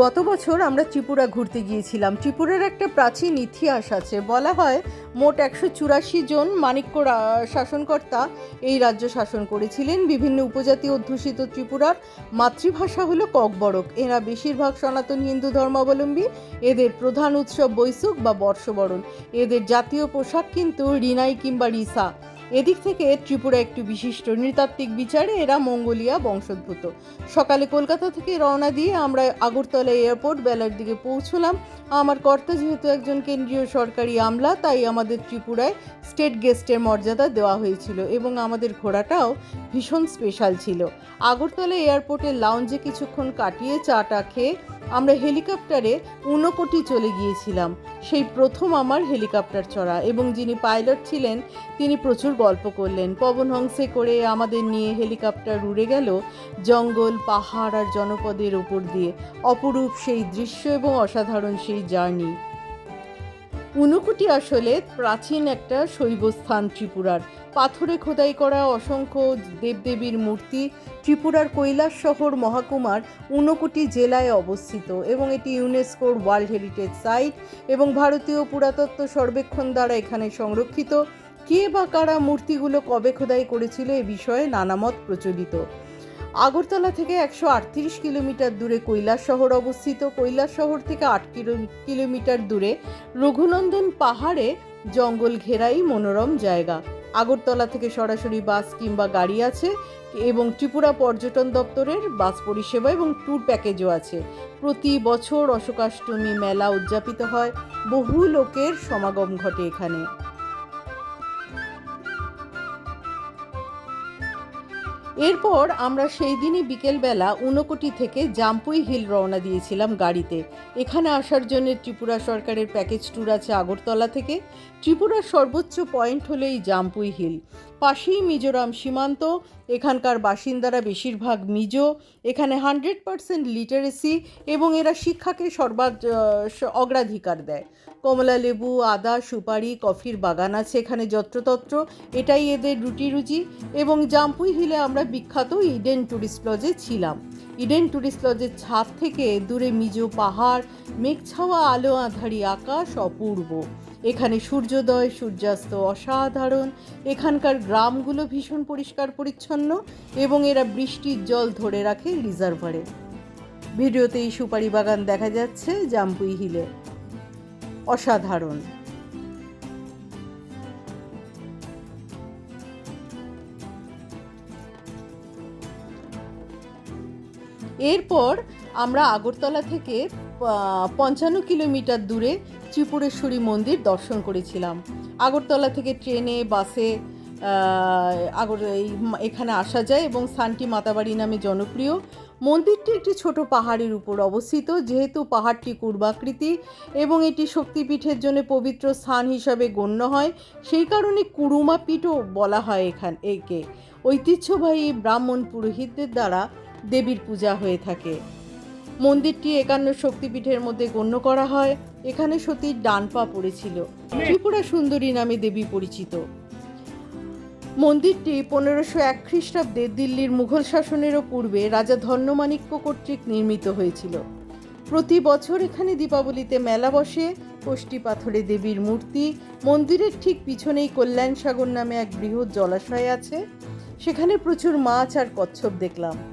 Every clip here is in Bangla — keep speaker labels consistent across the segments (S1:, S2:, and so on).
S1: গত বছর আমরা ত্রিপুরা ঘুরতে গিয়েছিলাম। ত্রিপুরার একটা প্রাচীন ইতিহাস আছে। বলা হয় মোট একশো চুরাশি জন মাণিক্য শাসনকর্তা এই রাজ্য শাসন করেছিলেন। বিভিন্ন উপজাতি অধ্যুষিত ত্রিপুরার মাতৃভাষা হলো ককবরক। এরা বেশিরভাগ সনাতন হিন্দু ধর্মাবলম্বী। এদের প্রধান উৎসব বৈশুখ বা বর্ষবরণ। এদের জাতীয় পোশাক কিন্তু রিনাই কিংবা রিসা। এদিক থেকে ত্রিপুরা একটু বিশিষ্ট নৃতাত্ত্বিক বিচারে এরা মঙ্গোলিয়া বংশোদ্ভূত। সকালে কলকাতা থেকে রওনা দিয়ে আমরা আগরতলা এয়ারপোর্ট বেলার দিকে পৌঁছলাম। আমার কর্তা যেহেতু একজন কেন্দ্রীয় সরকারি আমলা, তাই আমাদের ত্রিপুরায় স্টেট গেস্টের মর্যাদা দেওয়া হয়েছিল এবং আমাদের ঘোড়াটাও ভীষণ স্পেশাল ছিল। আগরতলা এয়ারপোর্টের লাউঞ্জে কিছুক্ষণ কাটিয়ে চাটা খেয়ে আমরা হেলিকপ্টারে উনকোটি চলে গিয়েছিলাম। সেই প্রথম আমার হেলিকপ্টার চড়া এবং যিনি পাইলট ছিলেন, তিনি প্রচুর গল্প করলেন। পবন হংসে করে আমাদের নিয়ে হেলিকপ্টার উড়ে গেল জঙ্গল, পাহাড় আর জনপদের উপর দিয়ে। অপরূপ সেই দৃশ্য এবং অসাধারণ সেই জার্নি। ঊনকোটি আসলে প্রাচীন একটা শৈবস্থান ত্রিপুরার। পাথরে খোদাই করা অসংখ্য দেবদেবীর মূর্তি ত্রিপুরার কৈলাস শহর মহাকুমার ঊনকোটি জেলায় অবস্থিত এবং এটি ইউনেস্কোর ওয়ার্ল্ড হেরিটেজ সাইট এবং ভারতীয় পুরাতত্ত্ব সর্বেক্ষণ দ্বারা এখানে সংরক্ষিত। কে বা কারা মূর্তিগুলো কবে খোদাই করেছিল এ বিষয়ে নানামত প্রচলিত। আগরতলা থেকে একশো আটত্রিশ কিলোমিটার দূরে কৈলাস শহর অবস্থিত। কৈলাস শহর থেকে আট কিলো- কিলোমিটার দূরে রঘুনন্দন পাহাড়ে জঙ্গল ঘেরাই মনোরম জায়গা। আগরতলা থেকে সরাসরি বাস কিংবা গাড়ি আছে এবং ত্রিপুরা পর্যটন দপ্তরের বাস পরিষেবা এবং ট্যুর প্যাকেজও আছে। প্রতি বছর অশোকাষ্টমী মেলা উদযাপিত হয়। বহু লোকের সমাগম ঘটে এখানে। এরপর আমরা সেই দিনই বিকেলবেলা উনকোটি থেকে জাম্পুই হিল রওনা দিয়েছিলাম গাড়িতে। এখানে আসার জন্য ত্রিপুরা সরকারের প্যাকেজ ট্যুর আছে আগরতলা থেকে। ত্রিপুরার সর্বোচ্চ পয়েন্ট হলো এই জাম্পুই হিল। পাশেই মিজোরাম সীমান্ত, এখানকার বাসিন্দারা বেশিরভাগ মিজো। এখানে হান্ড্রেড পারসেন্ট লিটারেসি এবং এরা শিক্ষাকে সর্বাগ অগ্রাধিকার দেয়। কমলা লেবু, আদা, সুপারি, কফির বাগান আছে এখানে যত্রতত্র। এটাই এদের রুটি রুজি এবং জাম্পুই হিলে আমরা বিখ্যাত ইডেন টুরিস্ট লজে ছিলাম। ইডেন টুরিস্ট লজের ছাদ থেকে দূরে মিজো পাহাড়, মেঘছাওয়া আলো আঁধারি আকাশ অপূর্ব। এখানে সূর্যোদয়, সূর্যাস্ত অসাধারণ। এখানকার গ্রামগুলো ভীষণ পরিষ্কার পরিচ্ছন্ন এবং এরা বৃষ্টির জল ধরে রাখে রিজার্ভারে। ভিডিওতে এই সুপারি বাগান দেখা যাচ্ছে জাম্পুই হিলে। অসাধারণ। এরপর আমরা আগরতলা থেকে পঞ্চান্ন কিলোমিটার দূরে ত্রিপুরেশ্বরী মন্দির দর্শন করেছিলাম। আগরতলা থেকে ট্রেনে, বাসে আগর, এই এখানে আসা যায় এবং স্থানটি মাতাবাড়ি নামে জনপ্রিয়। মন্দিরটি একটি ছোট পাহাড়ের উপর অবস্থিত, যেহেতু পাহাড়টি কুর্বাকৃতি এবং এটি শক্তিপীঠের জন্য পবিত্র স্থান হিসাবে গণ্য হয়, সেই কারণে কুরুমা পীঠও বলা হয় এখান, একে। ঐতিহ্যবাহী ব্রাহ্মণ পুরোহিতদের দ্বারা দেবীর পূজা হয়ে থাকে। মন্দিরটি একান্ন শক্তিপীঠের মধ্যে গণ্য করা হয়। এখানে সতীর ডান পা পড়েছিল। ত্রিপুরা সুন্দরী নামে দেবী পরিচিত। মন্দিরটি পনেরোশো এক খ্রিস্টাব্দে দিল্লির মুঘল শাসনেরও পূর্বে রাজা ধন্যমাণিক্য কর্তৃক নির্মিত হয়েছিল। প্রতি বছর এখানে দীপাবলিতে মেলা বসে। কোষ্টি পাথরে দেবীর মূর্তি। মন্দিরের ঠিক পিছনেই কল্যাণ সাগর নামে এক বৃহৎ জলাশয় আছে। সেখানে প্রচুর মাছ আর কচ্ছপ দেখলাম।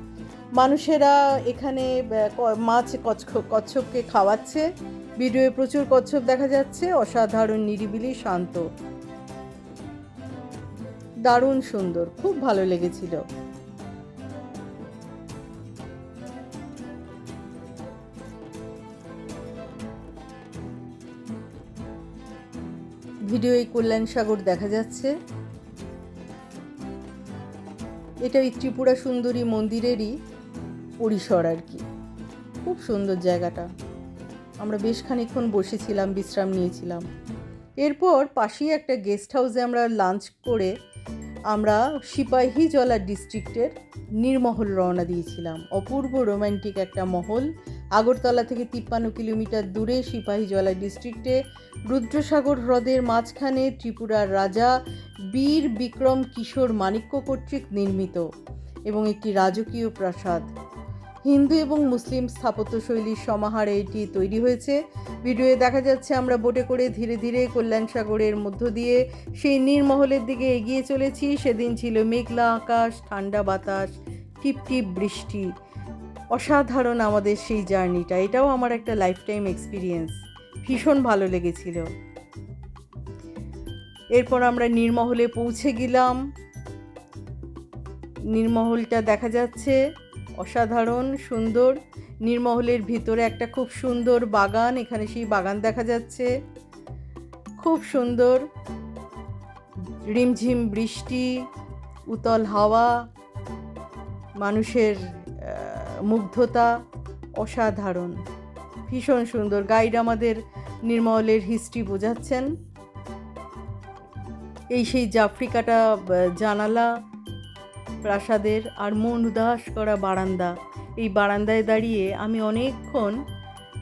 S1: মানুষেরা এখানে মাছ কচ্ছ- কচ্ছপকে খাওয়াচ্ছে। ভিডিওয়ে প্রচুর কচ্ছপ দেখা যাচ্ছে। অসাধারণ, নিরিবিলি, শান্ত। দারুণ সুন্দর। খুব ভালো লেগেছিল। ভিডিও এই কল্যাণ সাগর দেখা যাচ্ছে। এটা ত্রিপুরা সুন্দরী মন্দিরেরই পরিসর আর কি। খুব সুন্দর জায়গাটা। আমরা বেশ খানিকক্ষণ বসেছিলাম, বিশ্রাম নিয়েছিলাম। এরপর পাশেই একটা গেস্ট হাউসে আমরা লাঞ্চ করে আমরা সিপাহীজলা ডিস্ট্রিক্টের নির্মহল রওনা দিয়েছিলাম। অপূর্ব রোমান্টিক একটা মহল। আগরতলা থেকে তিপ্পান্ন কিলোমিটার দূরে সিপাহীজলা ডিস্ট্রিক্টে রুদ্রসাগর হ্রদের মাঝখানে ত্রিপুরার রাজা বীর বিক্রম কিশোর মাণিক্য কর্তৃক নির্মিত এবং একটি রাজকীয় প্রাসাদ। হিন্দু এবং মুসলিম স্থাপত্যশৈলীর সমাহারে এটি তৈরি হয়েছে। ভিডিওয়ে দেখা যাচ্ছে, আমরা বোটে করে ধীরে ধীরে কল্যাণ সাগরের মধ্য দিয়ে সেই নীরমহলের দিকে এগিয়ে চলেছি। সেদিন ছিল মেঘলা আকাশ, ঠান্ডা বাতাস, টিপ টিপ বৃষ্টি। অসাধারণ আমাদের সেই জার্নিটা, এটাও আমার একটা লাইফ টাইম এক্সপিরিয়েন্স ভীষণ ভালো লেগেছিল। এরপর আমরা নির্মহলে পৌঁছে গেলাম। নির্মহলটা দেখা যাচ্ছে। অসাধারণ, সুন্দর। নির্মহলের ভিতরে একটা খুব সুন্দর বাগান, এখানে সেই বাগান দেখা যাচ্ছে। খুব সুন্দর। রিমঝিম বৃষ্টি, উতল হাওয়া, মানুষের মুগ্ধতা অসাধারণ। ভীষণ সুন্দর। গাইড আমাদের নির্মলের হিস্ট্রি বোঝাচ্ছেন। এই সেই জাফ্রিকাটা জানালা প্রাসাদের আর মন উদাস করা বারান্দা। এই বারান্দায় দাঁড়িয়ে আমি অনেকক্ষণ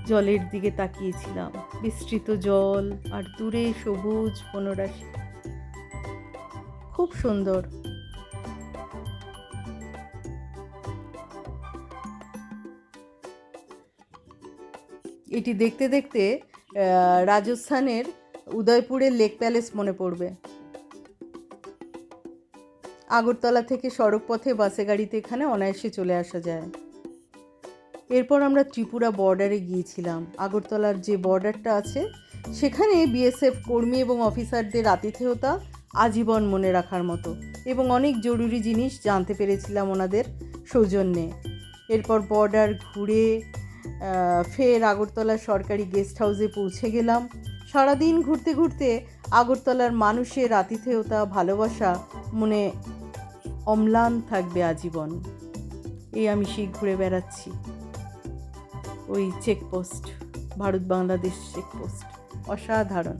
S1: জলের দিকে তাকিয়েছিলাম। বিস্তৃত জল আর দূরে সবুজ বনরাশি। খুব সুন্দর। এটি দেখতে দেখতে রাজস্থানের উদয়পুরের লেক প্যালেস মনে পড়বে। আগরতলা থেকে সড়ক পথে বাসে গাড়িতে এখানে অনায়াসে চলে আসা যায়। এরপর আমরা ত্রিপুরা বর্ডারে গিয়েছিলাম। আগরতলার যে বর্ডারটা আছে, সেখানে বিএসএফ কর্মী এবং অফিসারদের আতিথেয়তা আজীবন মনে রাখার মতো এবং অনেক জরুরি জিনিস জানতে পেরেছিলাম ওনাদের সৌজন্যে। এরপর বর্ডার ঘুরে ফের আগরতলা সরকারি গেস্ট হাউসে পৌঁছে গেলাম। সারাদিন ঘুরতে ঘুরতে আগরতলার মানুষের আতিথেয়তা, ভালোবাসা মনে অম্লান থাকবে আজীবন। এই আমি সেই ঘুরে বেড়াচ্ছি। ওই চেকপোস্ট ভারত বাংলাদেশ চেকপোস্ট অসাধারণ।